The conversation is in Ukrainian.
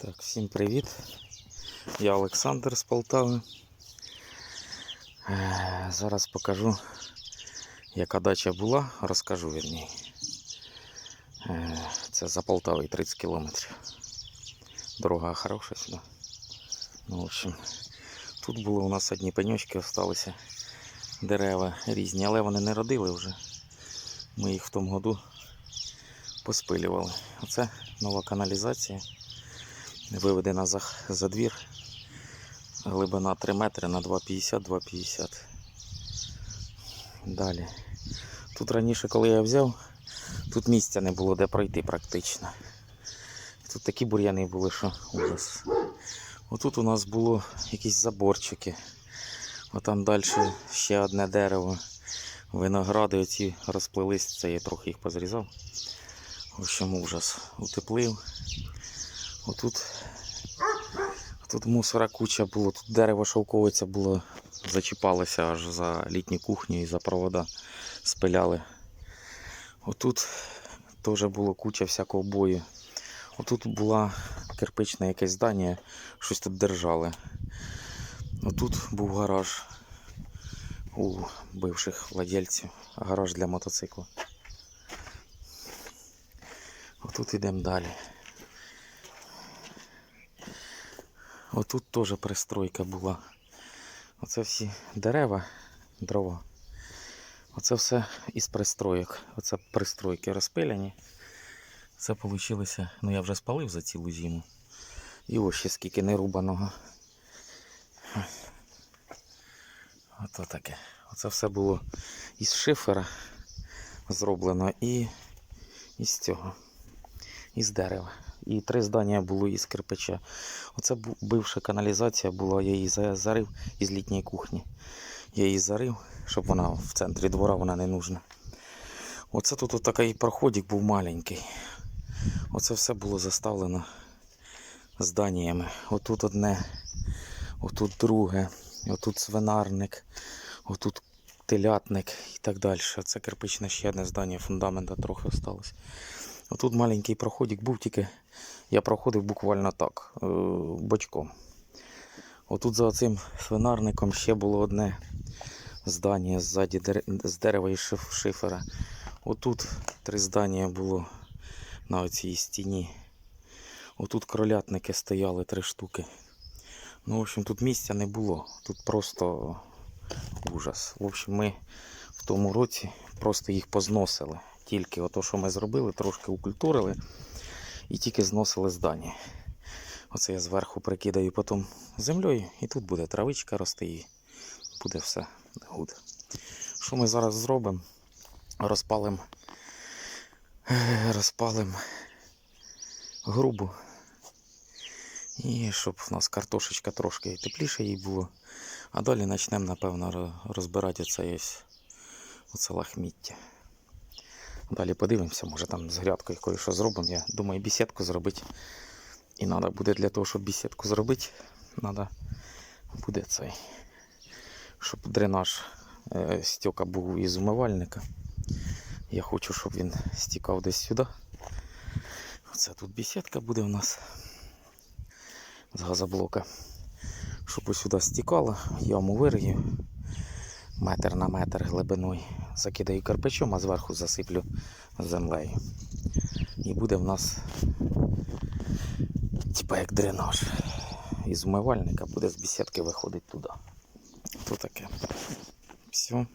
Так, всім привіт. Я Олександр з Полтави. Е, Зараз покажу, яка дача була, розкажу вірні. Е, Це за Полтавою 30 кілометрів. Дорога хороша сюди. Ну, в общем, тут було у нас одні пеньочки залишилися. Дерева різні, але вони не родили вже. Ми їх в тому году поспилювали. Оце нова каналізація виведена за, за двір. Глибина 3 метри на 2,50, 2,50. Далі. Тут раніше, коли я взяв, тут місця не було де пройти практично. Тут такі бур'яни були, що ужас. Отут у нас було якісь заборчики. Отам далі ще одне дерево. Виногради оці розплились, це я трохи їх позрізав. В общем, ужас. Утеплив. Отут, тут мусора куча було, тут дерево шовковиця було, зачіпалося аж за літню кухню і за провода спиляли. Отут теж було куча всякого бою. Отут була кирпичне якесь здання, щось тут держали. Отут був гараж у бивших владельців, гараж для мотоцикла. Отут йдемо далі. Отут теж пристройка була. Оце всі дерева, дрова. Оце все із пристроєк. Оце пристройки розпиляні. Це вийшло, ну я вже спалив за цілу зиму. І ось ще скільки нерубаного. Ото таке. Оце все було із шифера зроблено і із цього, із дерева. І три здання було із кирпича. Оце бивша каналізація була, я її зарив із літньої кухні. Я її зарив, щоб вона в центрі двора вона не нужна. Оце тут такий проходик був маленький. Оце все було заставлено зданнями. Отут одне, отут друге, отут свинарник, отут телятник і так далі. Це кирпичне ще одне здання, фундамента трохи осталось. Отут маленький проходик був, тільки я проходив буквально так, е, бочком. Отут за цим свинарником ще було одне здання ззаді з дерева і шифера. Отут три здання було на оцій стіні. Отут кролятники стояли три штуки. Ну, в общем, тут місця не було. Тут просто ужас. В общем, ми в тому році просто їх позносили. Тільки ото, що ми зробили, трошки укультурили і тільки зносили здання. Оце я зверху прикидаю потім землею, і тут буде травичка рости, і буде все гуд. Що ми зараз зробимо? Розпалимо розпалим грубу. І щоб в нас картошечка трошки тепліше їй було. А далі почнемо, напевно, розбирати оце оце лахміття. Далі подивимося, може там з грядкою кое-що зробимо. Я думаю, бісідку зробити. І треба буде для того, щоб бісідку зробити, треба буде цей, щоб дренаж е, стека був із умивальника. Я хочу, щоб він стікав десь сюди. Оце тут бесідка буде у нас з газоблока. Щоб ось сюди стікало, яму вирию метр на метр глибиною. Закидаю кирпичом, а зверху засиплю землею. І буде в нас типа як дренаж. Із умивальника буде з бесідки виходить туди. То таке. Все.